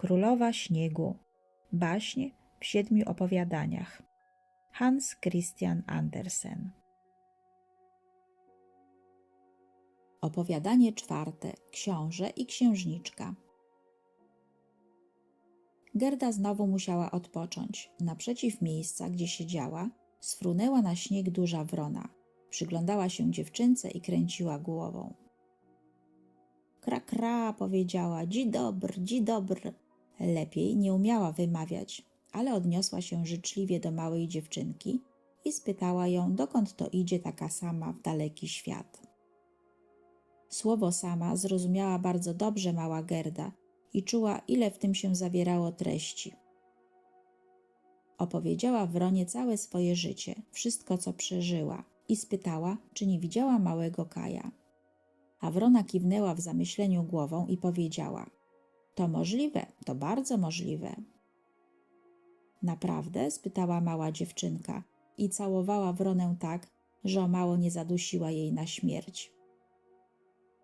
Królowa Śniegu. Baśń w siedmiu opowiadaniach. Hans Christian Andersen. Opowiadanie czwarte. Książę i księżniczka. Gerda znowu musiała odpocząć. Naprzeciw miejsca, gdzie siedziała, sfrunęła na śnieg duża wrona. Przyglądała się dziewczynce i kręciła głową. Kra, kra, powiedziała, dzi dobr, dzi dobr. Lepiej nie umiała wymawiać, ale odniosła się życzliwie do małej dziewczynki i spytała ją, dokąd to idzie taka sama w daleki świat. Słowo sama zrozumiała bardzo dobrze mała Gerda i czuła, ile w tym się zawierało treści. Opowiedziała Wronie całe swoje życie, wszystko co przeżyła i spytała, czy nie widziała małego Kaja. A Wrona kiwnęła w zamyśleniu głową i powiedziała: To możliwe, to bardzo możliwe. Naprawdę? spytała mała dziewczynka i całowała Wronę tak, że o mało nie zadusiła jej na śmierć.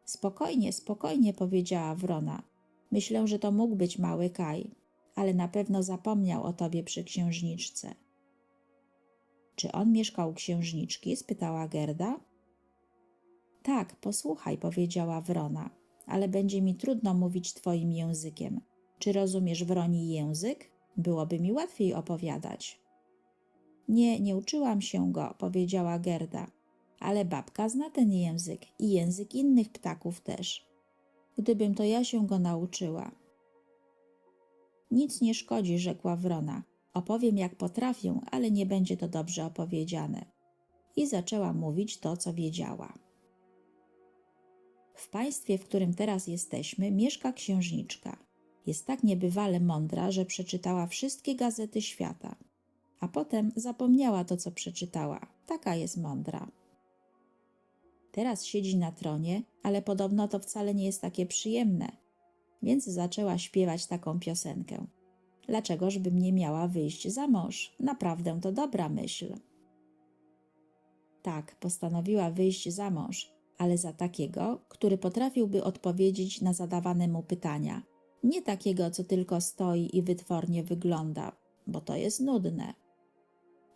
Spokojnie, spokojnie, powiedziała Wrona. Myślę, że to mógł być mały Kaj, ale na pewno zapomniał o tobie przy księżniczce. Czy on mieszkał u księżniczki? spytała Gerda. Tak, posłuchaj, powiedziała Wrona, ale będzie mi trudno mówić twoim językiem. Czy rozumiesz wroni język? Byłoby mi łatwiej opowiadać. Nie, nie uczyłam się go, powiedziała Gerda, ale babka zna ten język i język innych ptaków też. Gdybym to ja się go nauczyła. Nic nie szkodzi, rzekła Wrona. Opowiem jak potrafię, ale nie będzie to dobrze opowiedziane. I zaczęła mówić to, co wiedziała. W państwie, w którym teraz jesteśmy, mieszka księżniczka. Jest tak niebywale mądra, że przeczytała wszystkie gazety świata, a potem zapomniała to, co przeczytała. Taka jest mądra. Teraz siedzi na tronie, ale podobno to wcale nie jest takie przyjemne, więc zaczęła śpiewać taką piosenkę. Dlaczegoż bym nie miała wyjść za mąż? Naprawdę to dobra myśl. Tak, postanowiła wyjść za mąż, ale za takiego, który potrafiłby odpowiedzieć na zadawane mu pytania. Nie takiego, co tylko stoi i wytwornie wygląda, bo to jest nudne.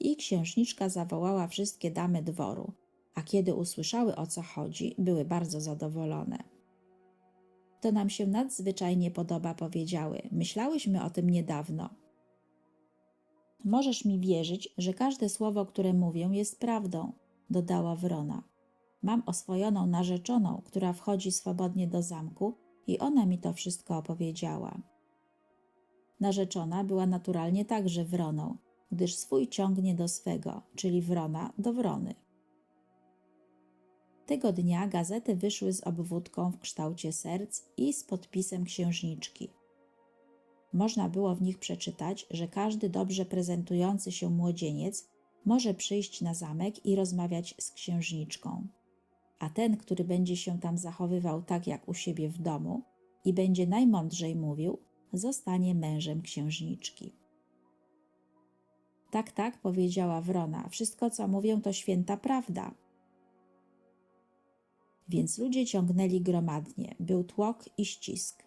I księżniczka zawołała wszystkie damy dworu, a kiedy usłyszały o co chodzi, były bardzo zadowolone. To nam się nadzwyczajnie podoba, powiedziały. Myślałyśmy o tym niedawno. Możesz mi wierzyć, że każde słowo, które mówię, jest prawdą, dodała Wrona. Mam oswojoną narzeczoną, która wchodzi swobodnie do zamku i ona mi to wszystko opowiedziała. Narzeczona była naturalnie także Wroną, gdyż swój ciągnie do swego, czyli Wrona do Wrony. Tego dnia gazety wyszły z obwódką w kształcie serc i z podpisem księżniczki. Można było w nich przeczytać, że każdy dobrze prezentujący się młodzieniec może przyjść na zamek i rozmawiać z księżniczką. A ten, który będzie się tam zachowywał tak jak u siebie w domu i będzie najmądrzej mówił, zostanie mężem księżniczki. Tak, tak, powiedziała Wrona, wszystko co mówię to święta prawda więc ludzie ciągnęli gromadnie, był tłok i ścisk,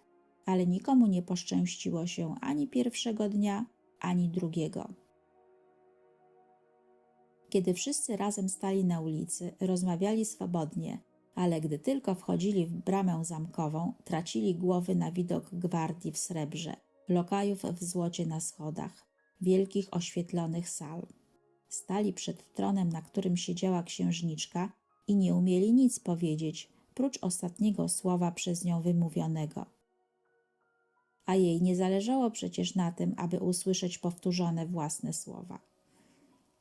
ale nikomu nie poszczęściło się ani pierwszego dnia, ani drugiego. Kiedy wszyscy razem stali na ulicy, rozmawiali swobodnie, ale gdy tylko wchodzili w bramę zamkową, tracili głowy na widok gwardii w srebrze, lokajów w złocie na schodach, wielkich oświetlonych sal. Stali przed tronem, na którym siedziała księżniczka i nie umieli nic powiedzieć, prócz ostatniego słowa przez nią wymówionego. A jej nie zależało przecież na tym, aby usłyszeć powtórzone własne słowa.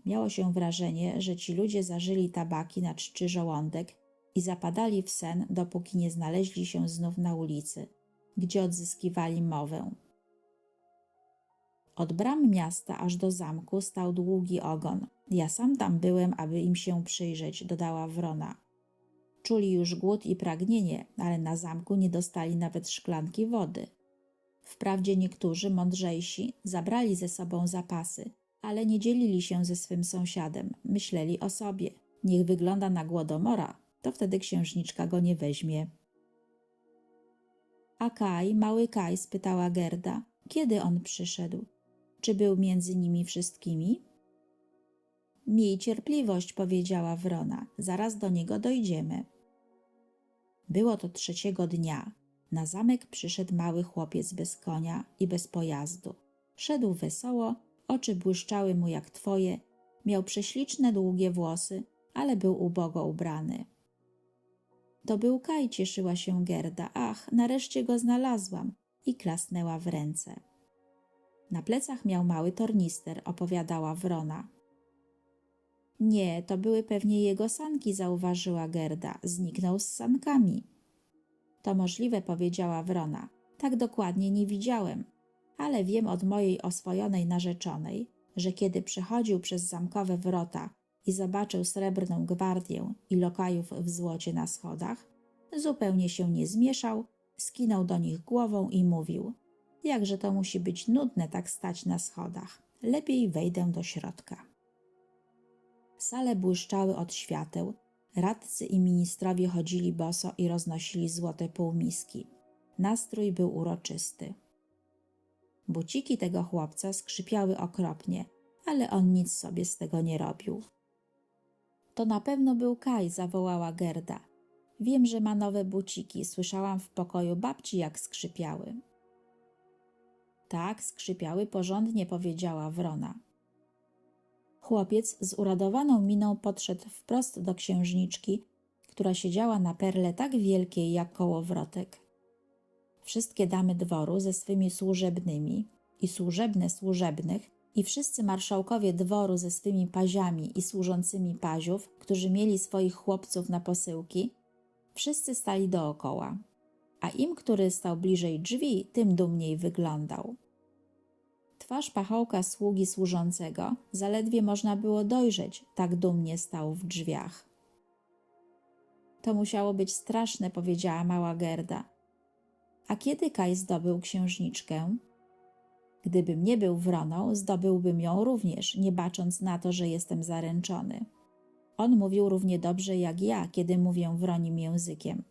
Miało się wrażenie, że ci ludzie zażyli tabaki na czczy żołądek i zapadali w sen, dopóki nie znaleźli się znów na ulicy, gdzie odzyskiwali mowę. Od bram miasta aż do zamku stał długi ogon. Ja sam tam byłem, aby im się przyjrzeć, dodała Wrona. Czuli już głód i pragnienie, ale na zamku nie dostali nawet szklanki wody. Wprawdzie niektórzy mądrzejsi zabrali ze sobą zapasy, ale nie dzielili się ze swym sąsiadem, myśleli o sobie. Niech wygląda na głodomora, to wtedy księżniczka go nie weźmie. A Kaj, mały Kaj, spytała Gerda, Kiedy on przyszedł? Czy był między nimi wszystkimi? Miej cierpliwość, powiedziała wrona, zaraz do niego dojdziemy. Było to trzeciego dnia. Na zamek przyszedł mały chłopiec bez konia i bez pojazdu. Szedł wesoło, oczy błyszczały mu jak twoje, miał prześliczne, długie włosy, ale był ubogo ubrany. To był Kaj, cieszyła się Gerda. Ach, nareszcie go znalazłam! I klasnęła w ręce. Na plecach miał mały tornister, opowiadała wrona. Nie, to były pewnie jego sanki, zauważyła Gerda. Zniknął z sankami. To możliwe, powiedziała wrona. Tak dokładnie nie widziałem, ale wiem od mojej oswojonej narzeczonej, że kiedy przechodził przez zamkowe wrota i zobaczył srebrną gwardię i lokajów w złocie na schodach, zupełnie się nie zmieszał, skinął do nich głową i mówił: Jakże to musi być nudne tak stać na schodach. Lepiej wejdę do środka. Sale błyszczały od świateł, radcy i ministrowie chodzili boso i roznosili złote półmiski. Nastrój był uroczysty. Buciki tego chłopca skrzypiały okropnie, ale on nic sobie z tego nie robił. To na pewno był Kaj, zawołała Gerda. Wiem, że ma nowe buciki, słyszałam w pokoju babci, jak skrzypiały. Tak, skrzypiały porządnie, powiedziała wrona. Chłopiec z uradowaną miną podszedł wprost do księżniczki, która siedziała na perle tak wielkiej jak kołowrotek. Wszystkie damy dworu ze swymi służebnymi i służebne służebnych i wszyscy marszałkowie dworu ze swymi paziami i służącymi paziów, którzy mieli swoich chłopców na posyłki, wszyscy stali dookoła, a im, który stał bliżej drzwi, tym dumniej wyglądał. Twarz pachołka sługi służącego zaledwie można było dojrzeć, tak dumnie stał w drzwiach. To musiało być straszne, powiedziała mała Gerda. A kiedy Kaj zdobył księżniczkę? Gdybym nie był wroną, zdobyłbym ją również, nie bacząc na to, że jestem zaręczony. On mówił równie dobrze jak ja, kiedy mówię wronim językiem.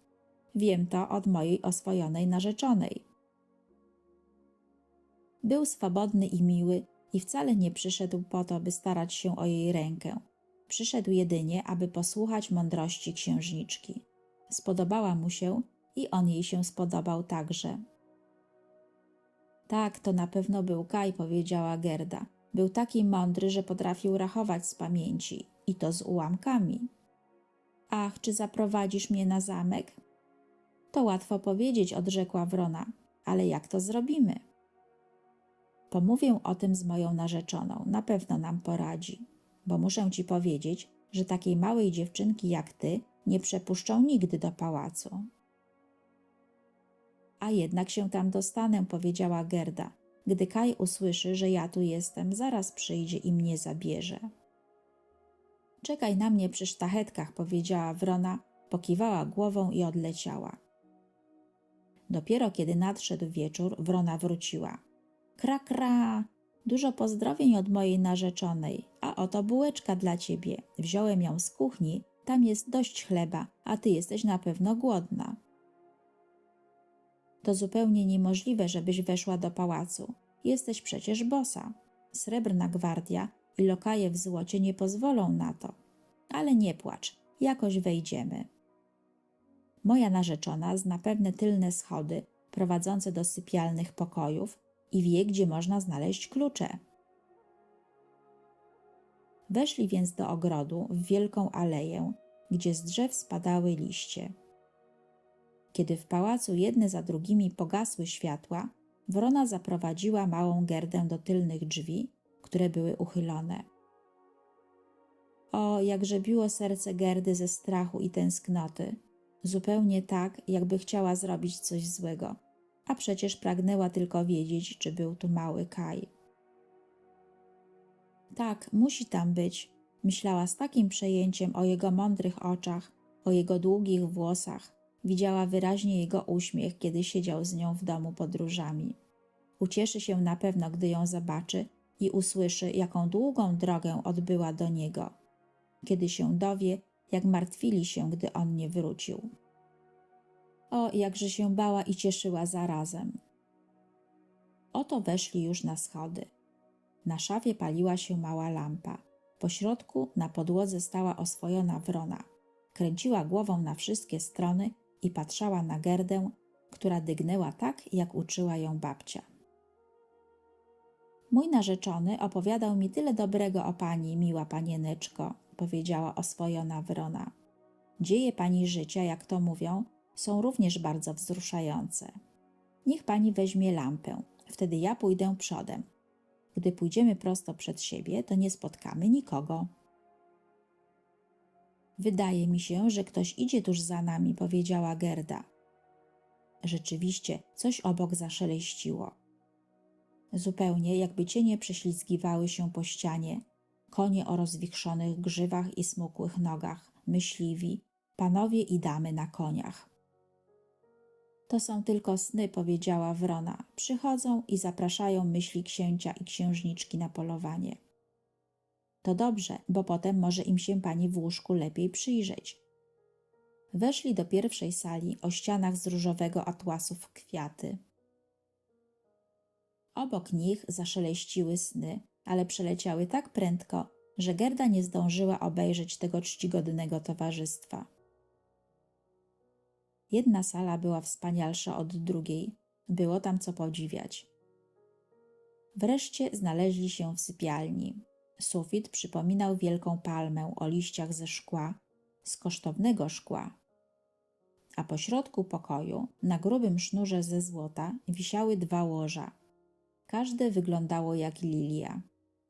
Wiem to od mojej oswojonej narzeczonej. Był swobodny i miły i wcale nie przyszedł po to, by starać się o jej rękę. Przyszedł jedynie, aby posłuchać mądrości księżniczki. Spodobała mu się i on jej się spodobał także. Tak, to na pewno był Kaj, powiedziała Gerda. Był taki mądry, że potrafił rachować z pamięci i to z ułamkami. Ach, czy zaprowadzisz mnie na zamek? To łatwo powiedzieć, odrzekła wrona, ale jak to zrobimy? Pomówię o tym z moją narzeczoną, na pewno nam poradzi, bo muszę ci powiedzieć, że takiej małej dziewczynki jak ty nie przepuszczą nigdy do pałacu. A jednak się tam dostanę, powiedziała Gerda. Gdy Kaj usłyszy, że ja tu jestem, zaraz przyjdzie i mnie zabierze. Czekaj na mnie przy sztachetkach, powiedziała wrona, pokiwała głową i odleciała. Dopiero kiedy nadszedł wieczór, wrona wróciła. Kra, kra! Dużo pozdrowień od mojej narzeczonej, a oto bułeczka dla ciebie. Wziąłem ją z kuchni, tam jest dość chleba, a ty jesteś na pewno głodna. To zupełnie niemożliwe, żebyś weszła do pałacu. Jesteś przecież bosa. Srebrna gwardia i lokaje w złocie nie pozwolą na to. Ale nie płacz, jakoś wejdziemy. Moja narzeczona zna pewne tylne schody prowadzące do sypialnych pokojów i wie, gdzie można znaleźć klucze. Weszli więc do ogrodu w wielką aleję, gdzie z drzew spadały liście. Kiedy w pałacu jedne za drugimi pogasły światła, wrona zaprowadziła małą Gerdę do tylnych drzwi, które były uchylone. O, jakże biło serce Gerdy ze strachu i tęsknoty, zupełnie tak, jakby chciała zrobić coś złego, a przecież pragnęła tylko wiedzieć, czy był tu mały Kaj. Tak, musi tam być, myślała z takim przejęciem o jego mądrych oczach, o jego długich włosach. Widziała wyraźnie jego uśmiech, kiedy siedział z nią w domu podróżami. Ucieszy się na pewno, gdy ją zobaczy i usłyszy, jaką długą drogę odbyła do niego, kiedy się dowie, jak martwili się, gdy on nie wrócił. O, jakże się bała i cieszyła zarazem. Oto weszli już na schody. Na szafie paliła się mała lampa. Po środku na podłodze stała oswojona wrona. Kręciła głową na wszystkie strony i patrzała na Gerdę, która dygnęła tak, jak uczyła ją babcia. Mój narzeczony opowiadał mi tyle dobrego o pani, miła panieneczko, powiedziała oswojona wrona. Dzieje pani życia, jak to mówią, są również bardzo wzruszające. Niech pani weźmie lampę, wtedy ja pójdę przodem. Gdy pójdziemy prosto przed siebie, to nie spotkamy nikogo. Wydaje mi się, że ktoś idzie tuż za nami, powiedziała Gerda. Rzeczywiście, coś obok zaszeleściło. Zupełnie jakby cienie prześlizgiwały się po ścianie, konie o rozwichrzonych grzywach i smukłych nogach, myśliwi, panowie i damy na koniach. To są tylko sny, powiedziała Wrona. Przychodzą i zapraszają myśli księcia i księżniczki na polowanie. To dobrze, bo potem może im się pani w łóżku lepiej przyjrzeć. Weszli do pierwszej sali o ścianach z różowego atłasów kwiaty. Obok nich zaszeleściły sny, ale przeleciały tak prędko, że Gerda nie zdążyła obejrzeć tego czcigodnego towarzystwa. Jedna sala była wspanialsza od drugiej, było tam co podziwiać. Wreszcie znaleźli się w sypialni. Sufit przypominał wielką palmę o liściach ze szkła, z kosztownego szkła. A po środku pokoju, na grubym sznurze ze złota, wisiały dwa łoża. Każde wyglądało jak lilia.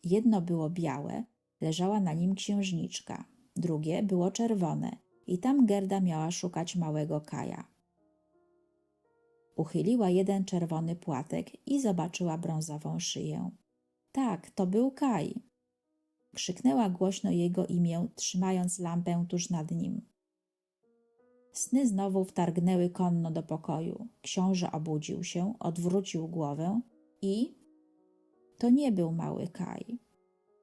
Jedno było białe, leżała na nim księżniczka, drugie było czerwone i tam Gerda miała szukać małego Kaja. Uchyliła jeden czerwony płatek i zobaczyła brązową szyję. Tak, to był Kaj. Krzyknęła głośno jego imię, trzymając lampę tuż nad nim. Sny znowu wtargnęły konno do pokoju. Książę obudził się, odwrócił głowę i to nie był mały Kaj.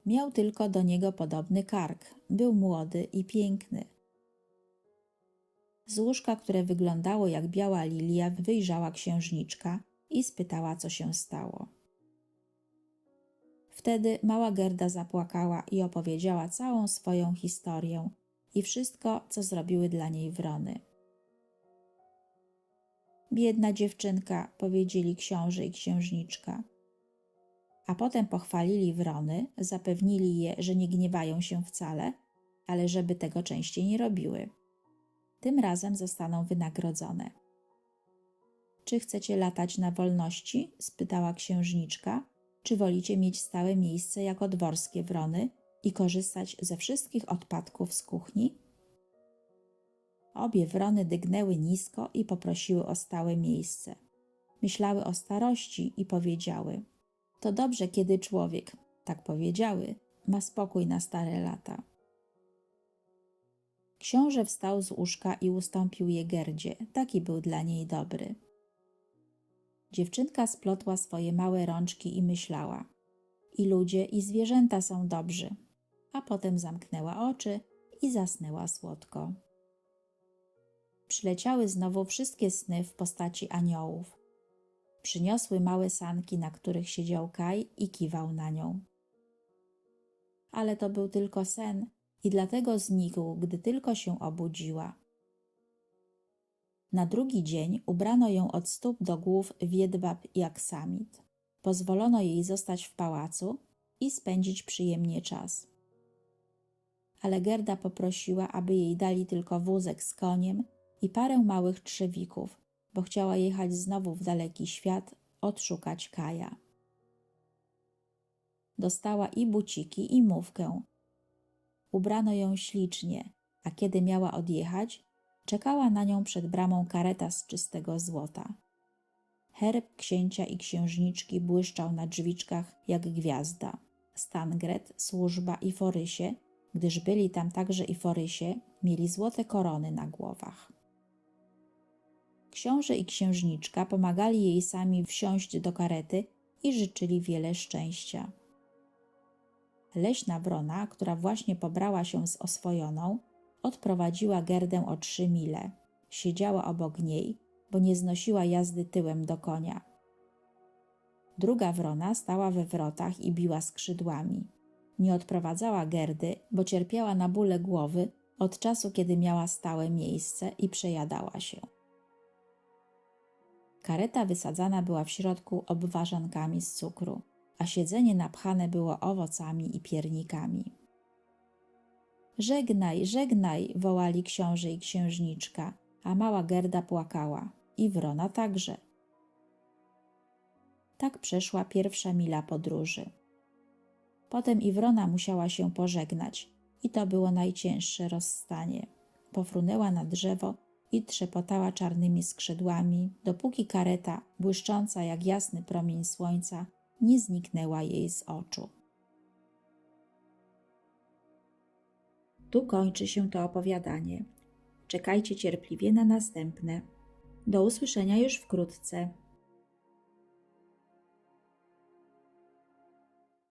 Miał tylko do niego podobny kark. Był młody i piękny. Z łóżka, które wyglądało jak biała lilia, wyjrzała księżniczka i spytała, co się stało. Wtedy mała Gerda zapłakała i opowiedziała całą swoją historię i wszystko, co zrobiły dla niej wrony. Biedna dziewczynka, powiedzieli książę i księżniczka. A potem pochwalili wrony, zapewnili je, że nie gniewają się wcale, ale żeby tego częściej nie robiły. Tym razem zostaną wynagrodzone. Czy chcecie latać na wolności? spytała księżniczka. Czy wolicie mieć stałe miejsce jako dworskie wrony i korzystać ze wszystkich odpadków z kuchni? Obie wrony dygnęły nisko i poprosiły o stałe miejsce. Myślały o starości i powiedziały: To dobrze, kiedy człowiek, tak powiedziały, ma spokój na stare lata. Książę wstał z łóżka i ustąpił je Gerdzie. Taki był dla niej dobry. Dziewczynka splotła swoje małe rączki i myślała. I ludzie, i zwierzęta są dobrzy. A potem zamknęła oczy i zasnęła słodko. Przyleciały znowu wszystkie sny w postaci aniołów. Przyniosły małe sanki, na których siedział Kaj i kiwał na nią. Ale to był tylko sen i dlatego znikł, gdy tylko się obudziła. Na drugi dzień ubrano ją od stóp do głów w jedwab i aksamit. Pozwolono jej zostać w pałacu i spędzić przyjemnie czas. Ale Gerda poprosiła, aby jej dali tylko wózek z koniem i parę małych trzewików, bo chciała jechać znowu w daleki świat, odszukać Kaja. Dostała i buciki, i mówkę. Ubrano ją ślicznie, a kiedy miała odjechać, czekała na nią przed bramą kareta z czystego złota. Herb księcia i księżniczki błyszczał na drzwiczkach jak gwiazda. Stangret, służba i forysie, gdyż byli tam także i forysie, mieli złote korony na głowach. Książę i księżniczka pomagali jej sami wsiąść do karety i życzyli wiele szczęścia. Leśna wrona, która właśnie pobrała się z oswojoną, odprowadziła Gerdę o trzy mile. Siedziała obok niej, bo nie znosiła jazdy tyłem do konia. Druga wrona stała we wrotach i biła skrzydłami. Nie odprowadzała Gerdy, bo cierpiała na bóle głowy od czasu, kiedy miała stałe miejsce i przejadała się. Kareta wysadzana była w środku obwarzankami z cukru, a siedzenie napchane było owocami i piernikami. Żegnaj, żegnaj, wołali książę i księżniczka, a mała Gerda płakała i wrona także. Tak przeszła pierwsza mila podróży. Potem i wrona musiała się pożegnać, i to było najcięższe rozstanie. Pofrunęła na drzewo i trzepotała czarnymi skrzydłami, dopóki kareta, błyszcząca jak jasny promień słońca, nie zniknęła jej z oczu. Tu kończy się to opowiadanie. Czekajcie cierpliwie na następne. Do usłyszenia już wkrótce.